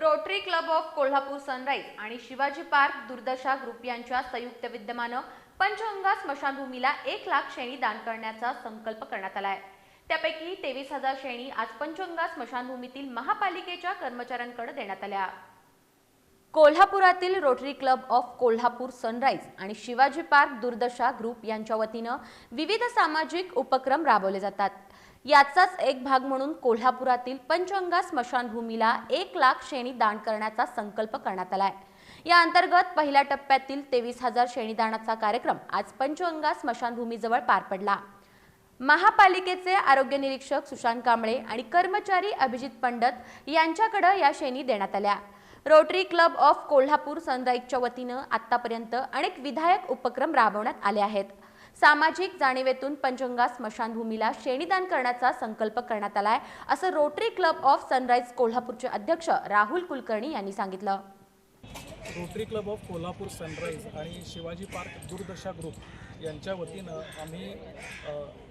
Rotary Club of Kolhapur Sunrise आणि Shivaji park दुर्दशा group यांच्या संयुक्त विद्यमानं पंचगंगा स्मशानभूमीला एक लाख शेणी दान करण्याचा संकल्प करण्यात आला आहे. त्यापैकी तेवीस हजार शेणी आज पंचगंगा स्मशानभूमीतील महापालिकेच्या कर्मचाऱ्यांकडे देण्यात आल्या. कोल्हापुरातील Rotary Club of Kolhapur Sunrise आणि शिवाजी पार्क दुर्दशा ग्रुप यांच्या वतीनं विविध सामाजिक उपक्रम राबवले जातात. याचाच एक भाग म्हणून कोल्हापुरातील पंचगंगा स्मशानभूमीला एक लाख शेणी दान करण्याचा संकल्प करण्यात आलाय. या अंतर्गत पहिल्या टप्प्यातील तेवीस हजार शेणीदानाचा कार्यक्रम आज पंचगंगा स्मशानभूमीजवळ पार पडला. महापालिकेचे आरोग्य निरीक्षक सुशांत कांबळे आणि कर्मचारी अभिजित पंडत यांच्याकडे या शेणी देण्यात आल्या. रोटरी क्लब ऑफ कोल्हापूर सनराईजच्या वतीनं आतापर्यंत अनेक विधायक उपक्रम राबवण्यात आले आहेत. सामाजिक जाणीवेतून पंचगंगा स्मशानभूमीला शेणीदान करण्याचा संकल्प करण्यात आलाय असं रोटरी क्लब ऑफ सनराईज कोल्हापूरचे अध्यक्ष राहुल कुलकर्णी यांनी सांगितलं. Rotary Club of Kolhapur Sunrise आणि शिवाजी पार्क दूरदर्शा ग्रुप यांच्या वतीनं आम्ही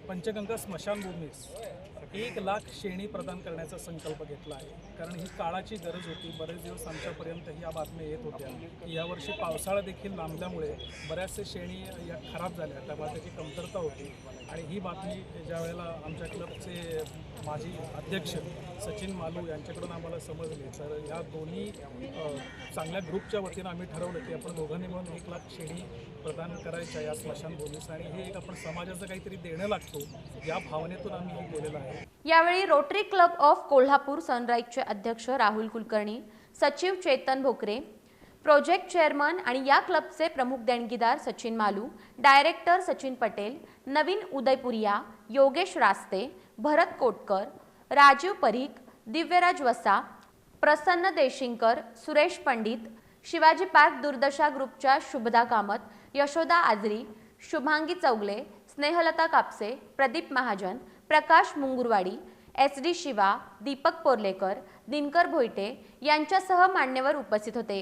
पंचगंगा स्मशानभूमी एक लाख शेणी प्रदान करण्याचा संकल्प घेतला आहे. कारण ही काळाची गरज होती. बरेच दिवस आमच्यापर्यंत ह्या बातम्या येत होत्या. यावर्षी पावसाळा देखील लांबल्यामुळे बऱ्याचशा शेणी या खराब झाल्या. त्यामुळे त्याची कमतरता होती. आणि ही बातमी ज्या वेळेला आमच्या क्लबचे माजी अध्यक्ष सचिन मालू यांच्याकडून आम्हाला समजले तर या दोन्ही चांगल्या ग्रुपच्या वतीनं आम्ही ठरवलं की आपण दोघांनी म्हणून एक लाख शेणी प्रदान करायच्या या स्मशानभूमीस. आणि हे एक आपण समाजाचं काहीतरी देणं लागतो. या भावनेतून आम्ही हे केलेलं आहे. यावेळी रोटरी क्लब ऑफ कोल्हापूर सनराईजचे अध्यक्ष राहुल कुलकर्णी सचिव चेतन भोकरे प्रोजेक्ट चेअरमन आणि या क्लबचे प्रमुख देणगीदार सचिन मालू डायरेक्टर सचिन पटेल नवीन उदयपुरिया योगेश रास्ते भरत कोटकर राजीव परीख दिव्यराज वसा प्रसन्न देशिंकर सुरेश पंडित शिवाजी पार्क दुर्दशा ग्रुपच्या शुभदा कामत यशोदा आजरी शुभांगी चौगले स्नेहलता कापसे प्रदीप महाजन प्रकाश मुंगुरवाडी एस डी शिवा दीपक पोर्लेकर दिनकर भोईटे यांच्यासह मान्यवर उपस्थित होते.